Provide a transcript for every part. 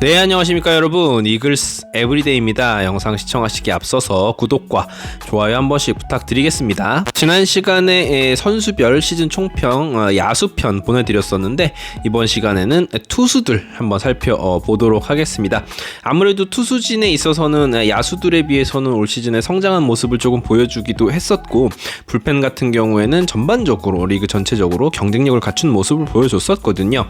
네 안녕하십니까 여러분. 이글스 에브리데이입니다. 영상 시청하시기 앞서서 구독과 좋아요 한 번씩 부탁드리겠습니다. 지난 시간에 선수별 시즌 총평 어, 야수편 보내드렸었는데 이번 시간에는 투수들 한번 살펴보도록 하겠습니다. 아무래도 투수진에 있어서는 야수들에 비해서는 올 시즌에 성장한 모습을 조금 보여주기도 했었고 불펜 같은 경우에는 전반적으로 리그 전체적으로 경쟁력을 갖춘 모습을 보여줬었거든요.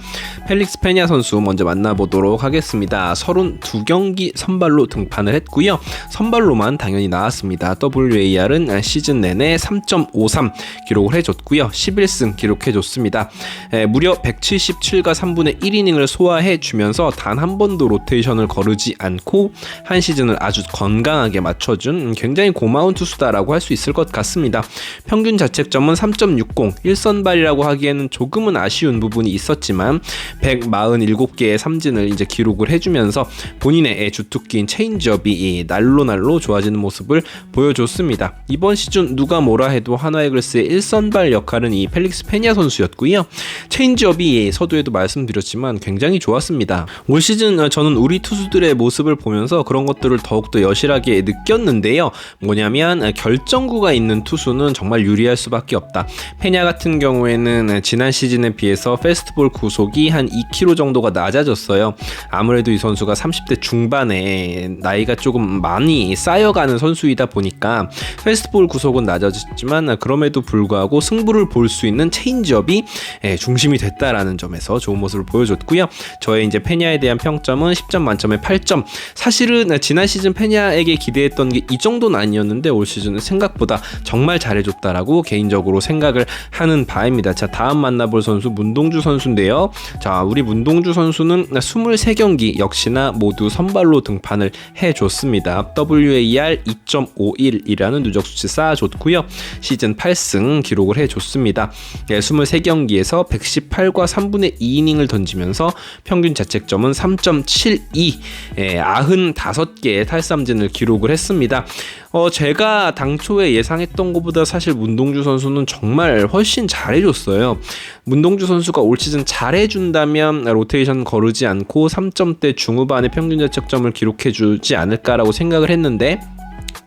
펠릭스 페냐 선수 먼저 만나보도록 하겠습니다 있습니다. 32경기 선발로 등판을 했고요. 선발로만 당연히 나왔습니다. WAR은 시즌 내내 3.53 기록을 해줬고요. 11승 기록해줬습니다. 에, 무려 177가 3분의 1이닝을 소화해주면서 단 한 번도 로테이션을 거르지 않고 한 시즌을 아주 건강하게 맞춰준 굉장히 고마운 투수다라고 할 수 있을 것 같습니다. 평균 자책점은 3.60, 1선발이라고 하기에는 조금은 아쉬운 부분이 있었지만 147개의 삼진을 이제 기록을 해주면서 본인의 주특기인 체인지업이 날로 날로 좋아지는 모습을 보여줬습니다. 이번 시즌 누가 뭐라 해도 하나이글스의 1선발 역할은 이 펠릭스 페냐 선수였고요. 체인지업이 서두에도 말씀드렸지만 굉장히 좋았습니다. 올 시즌 저는 우리 투수들의 모습을 보면서 그런 것들을 더욱더 여실하게 느꼈는데요. 뭐냐면 결정구가 있는 투수는 정말 유리할 수밖에 없다. 페냐 같은 경우에는 지난 시즌에 비해서 페스트볼 구속이 한 2kg 정도가 낮아졌어요. 아무래도 아무래도 이 선수가 30대 중반에 나이가 조금 많이 쌓여가는 선수이다 보니까 페스트볼 구속은 낮아졌지만 그럼에도 불구하고 승부를 볼 수 있는 체인지업이 예, 중심이 됐다라는 점에서 좋은 모습을 보여줬고요. 저의 이제 페냐에 대한 평점은 10점 만점에 8점. 사실은 지난 시즌 페냐에게 기대했던 게 이 정도는 아니었는데 올 시즌은 생각보다 정말 잘해줬다라고 개인적으로 생각을 하는 바입니다. 자 다음 만나볼 선수 문동주 선수인데요. 자 우리 문동주 선수는 23경기 역시나 모두 선발로 등판을 해줬습니다. WAR 2.51이라는 누적 수치 쌓아줬고요. 시즌 8승 기록을 해줬습니다. 예, 23경기에서 118과 3분의 2이닝을 던지면서 평균 자책점은 3.72, 예, 95개의 탈삼진을 기록을 했습니다. 어, 제가 당초에 예상했던 것보다 사실 문동주 선수는 정말 훨씬 잘해줬어요. 문동주 선수가 올 시즌 잘해준다면 로테이션 거르지 않고 3점대 중후반의 평균 자책점을 기록해주지 않을까라고 생각을 했는데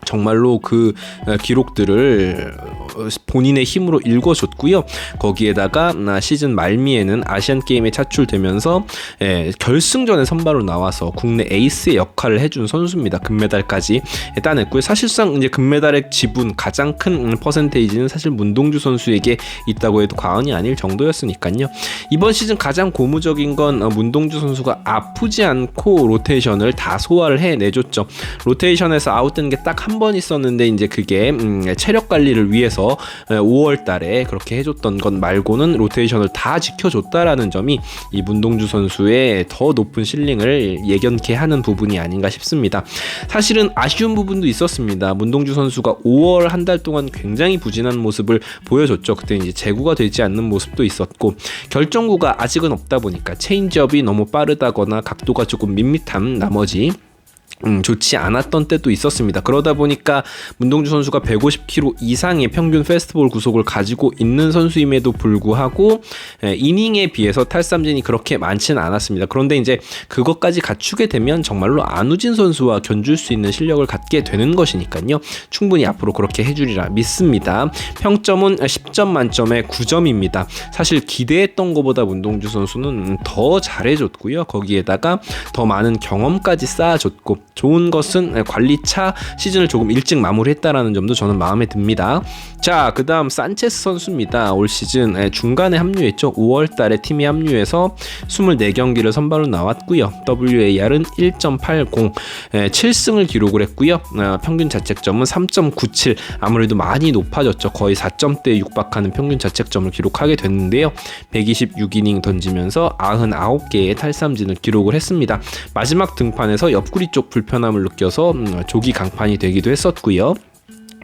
정말로 그 어, 기록들을 본인의 힘으로 읽어줬고요. 거기에다가 시즌 말미에는 아시안 게임에 차출되면서 예, 결승전에 선발로 나와서 국내 에이스의 역할을 해준 선수입니다. 금메달까지 따냈고요. 사실상 이제 금메달의 지분 가장 큰 퍼센테이지는 사실 문동주 선수에게 있다고 해도 과언이 아닐 정도였으니까요. 이번 시즌 가장 고무적인 건 어, 문동주 선수가 아프지 않고 로테이션을 다 소화를 해내줬죠. 로테이션에서 아웃된 게 딱 한 번 있었는데 이제 그게 음, 체력 관리를 위 해서 5월 달에 그렇게 해줬던 것 말고는 로테이션을 다 지켜줬다라는 점이 이 문동주 선수의 더 높은 실링을 예견케 하는 부분이 아닌가 싶습니다. 사실은 아쉬운 부분도 있었습니다. 문동주 선수가 5월 한 달 동안 굉장히 부진한 모습을 보여줬죠. 그때 이제 재구가 되지 않는 모습도 있었고 결정구가 아직은 없다 보니까 체인지업이 너무 빠르다거나 각도가 조금 밋밋한 나머지 음, 좋지 않았던 때도 있었습니다. 그러다 보니까 문동주 선수가 150km 이상의 평균 페스트볼 구속을 가지고 있는 선수임에도 불구하고 에, 이닝에 비해서 탈삼진이 그렇게 많지는 않았습니다. 그런데 이제 그것까지 갖추게 되면 정말로 안우진 선수와 견줄 수 있는 실력을 갖게 되는 것이니까요. 충분히 앞으로 그렇게 해주리라 믿습니다. 평점은 10점 만점에 9점입니다. 사실 기대했던 것보다 문동주 선수는 더 잘해줬고요. 거기에다가 더 많은 경험까지 쌓아줬고 좋은 것은 관리차 시즌을 조금 일찍 마무리했다라는 점도 저는 마음에 듭니다. 자, 그다음 산체스 선수입니다. 올 시즌 중간에 합류했죠. 5월 달에 팀이 합류해서 24경기를 선발로 나왔고요. WAR은 1.80, 7승을 기록을 했고요. 어, 평균 자책점은 3.97. 아무래도 많이 높아졌죠. 거의 4점대에 육박하는 평균 자책점을 기록하게 됐는데요. 126이닝 던지면서 99개의 탈삼진을 기록을 했습니다. 마지막 등판에서 옆구리 쪽 불 편함을 느껴서 음, 조기 강판이 되기도 했었고요.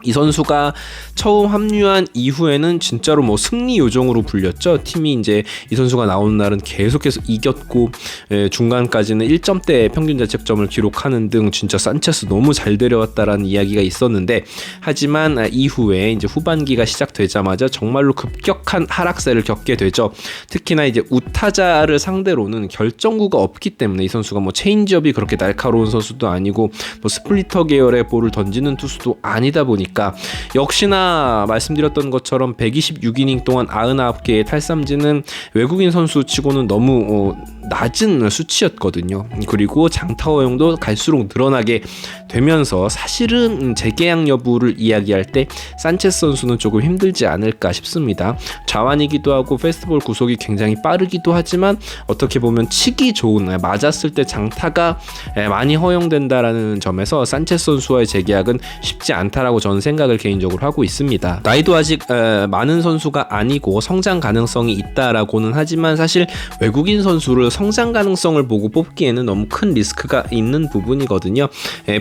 이 선수가 처음 합류한 이후에는 진짜로 뭐 승리 요정으로 불렸죠. 팀이 이제 이 선수가 나오는 날은 계속해서 이겼고 예, 중간까지는 1점대 평균 자책점을 기록하는 등 진짜 산체스 너무 잘 데려왔다라는 이야기가 있었는데 하지만 아, 이후에 이제 후반기가 시작되자마자 정말로 급격한 하락세를 겪게 되죠. 특히나 이제 우타자를 상대로는 결정구가 없기 때문에 이 선수가 뭐 체인지업이 그렇게 날카로운 선수도 아니고 뭐 스플리터 계열의 볼을 던지는 투수도 아니다 보니까 역시나 말씀드렸던 것처럼 126이닝 동안 99개의 탈삼진은 외국인 선수 치고는 너무 어, 낮은 수치였거든요. 그리고 장타 허용도 갈수록 늘어나게 되면서 사실은 재계약 여부를 이야기할 때 산체스 선수는 조금 힘들지 않을까 싶습니다. 자완이기도 하고 페스티벌 구속이 굉장히 빠르기도 하지만 어떻게 보면 치기 좋은 맞았을 때 장타가 많이 허용된다라는 점에서 산체스 선수와의 재계약은 쉽지 않다라고 저는 생각을 개인적으로 하고 있습니다. 나이도 아직 많은 선수가 아니고 성장 가능성이 있다라고는 하지만 사실 외국인 선수를 성장 가능성을 보고 뽑기에는 너무 큰 리스크가 있는 부분이거든요.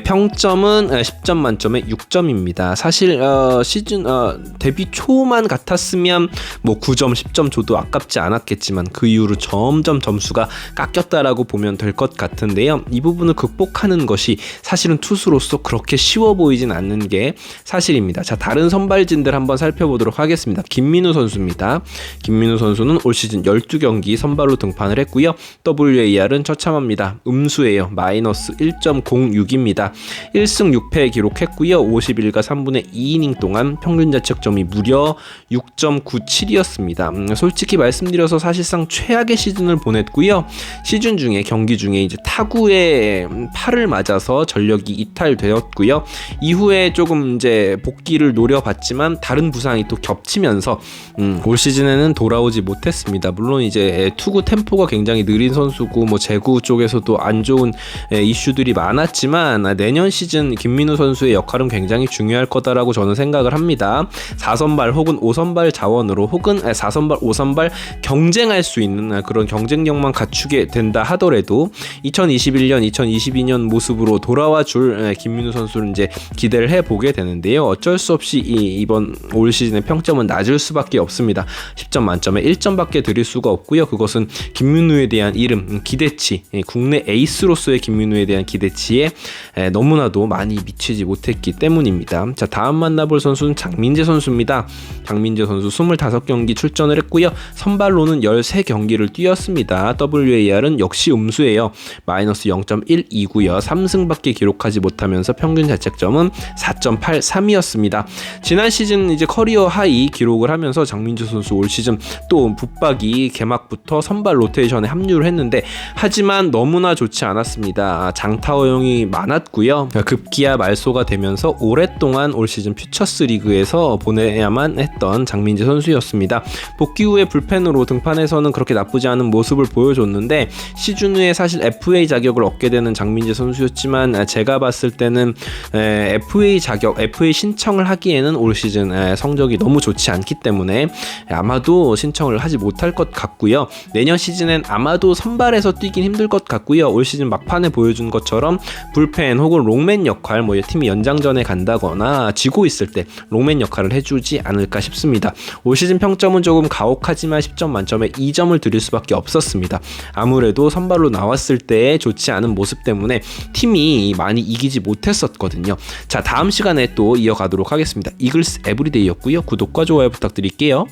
평점은 10점 만점에 6점입니다. 사실 어, 시즌 어, 데뷔 초만 같았으면 뭐 9점, 10점 줘도 아깝지 않았겠지만 그 이후로 점점 점수가 깎였다라고 보면 될 것 같은데요. 이 부분을 극복하는 것이 사실은 투수로서 그렇게 쉬워 보이진 않는 게 사실입니다. 자, 다른 선발진들 한번 살펴보도록 하겠습니다. 김민우 선수입니다. 김민우 선수는 올 시즌 12경기 선발로 등판을 했고요. WAR은 처참합니다. 음수예요. 마이너스 1.06입니다. 1승 6패 기록했고요. 51가 3분의 2이닝 동안 평균 자책점이 무려 6.97이었습니다. 음, 솔직히 말씀드려서 사실상 최악의 시즌을 보냈고요. 시즌 중에 경기 중에 이제 타구에 팔을 맞아서 전력이 이탈되었고요. 이후에 조금 이제 복귀를 노려봤지만 다른 부상이 또 겹치면서 음, 올 시즌에는 돌아오지 못했습니다. 물론 이제 투구 템포가 굉장히 느린 선수고 뭐 제구 쪽에서도 안 좋은 이슈들이 많았지만 내년 시즌 김민우 선수의 역할은 굉장히 중요할 거다라고 저는 생각을 합니다. 4선발 혹은 5선발 자원으로 혹은 4선발, 5선발 경쟁할 수 있는 그런 경쟁력만 갖추게 된다 하더라도 2021년, 2022년 모습으로 돌아와 줄 김민우 선수를 이제 기대를 해 보게 되는데요. 어쩔 수 없이 이, 이번 올 시즌의 평점은 낮을 수밖에 없습니다. 10점 만점에 1점밖에 드릴 수가 없고요. 그것은 김민우에 대한 이름, 기대치, 국내 에이스로서의 김민우에 대한 기대치에 너무나도 많이 미치지 못했기 때문입니다. 자, 다음 만나볼 선수는 장민재 선수입니다. 장민재 선수 25경기 출전을 했고요. 선발로는 13경기를 뛰었습니다. WAR은 역시 음수예요. 마이너스 0.12고요. 3승밖에 기록하지 못하면서 평균 자책점은 4.83이었습니다. 지난 시즌 이제 커리어 하이 기록을 하면서 장민재 선수 올 시즌 또 붙박이 개막부터 선발 로테이션에 합류 를 했는데 하지만 너무나 좋지 않았습니다. 장타 허용이 많았고요. 급기야 말소가 되면서 오랫동안 올 시즌 퓨처스 리그에서 보내야만 했던 장민재 선수였습니다. 복귀 후에 불펜으로 등판에서는 그렇게 나쁘지 않은 모습을 보여줬는데 시즌 후에 사실 FA 자격을 얻게 되는 장민재 선수였지만 제가 봤을 때는 FA 자격, FA 신청을 하기에는 올 시즌 성적이 너무 좋지 않기 때문에 아마도 신청을 하지 못할 것 같고요. 내년 시즌엔 아마도 선발에서 뛰긴 힘들 것 같고요. 올 시즌 막판에 보여준 것처럼 불펜 혹은 롱맨 역할, 뭐 팀이 연장전에 간다거나 지고 있을 때 롱맨 역할을 해주지 않을까 싶습니다. 올 시즌 평점은 조금 가혹하지만 10점 만점에 2점을 드릴 수밖에 없었습니다. 아무래도 선발로 나왔을 때 좋지 않은 모습 때문에 팀이 많이 이기지 못했었거든요. 자, 다음 시간에 또 이어가도록 하겠습니다. 이글스 에브리데이였고요. 구독과 좋아요 부탁드릴게요.